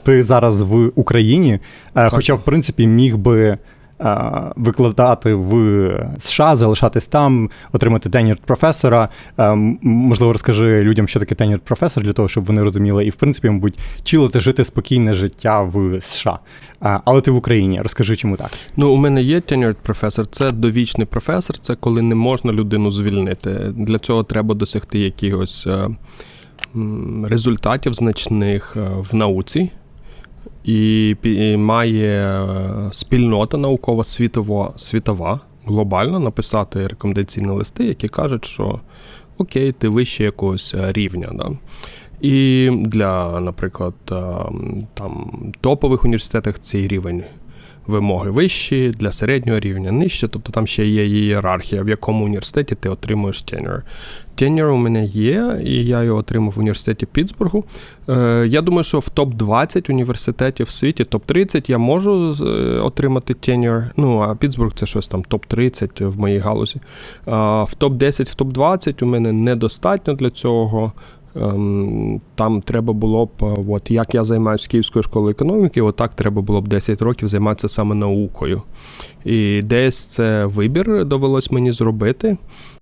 Ти зараз в Україні, е, хоча, в принципі, міг би е, викладати в США, залишатись там, отримати тенір професора. Е, Можливо, розкажи людям, що таке тенір професор, для того, щоб вони розуміли, і, в принципі, мабуть, чилити жити спокійне життя в США. Але ти в Україні. Розкажи, чому так? Ну, у мене є tenured професор, це довічний професор, це коли не можна людину звільнити. Для цього треба досягти якихось результатів значних в науці. І, і має е, спільнота наукова світова, світова, глобально написати рекомендаційні листи, які кажуть, що окей, ти вище якогось е, рівня. Да? І для, наприклад, е, там топових університетах цей рівень вимоги вищі, для середнього рівня нижче, тобто там ще є ієрархія, в якому університеті ти отримуєш тенюр. Тенюр у мене є, і я його отримав в університеті Пітсбургу. Е, я думаю, що в топ-20 університетів в світі, топ-30 я можу е, отримати тенюр. Ну, а Пітсбург це щось там топ-30 в моїй галузі. А в топ-10, в топ-20 у мене недостатньо для цього. Ем, Там треба було б, е, от як я займаюся Київською школою економіки, отак треба було б 10 років займатися саме наукою. І десь це вибір довелось мені зробити.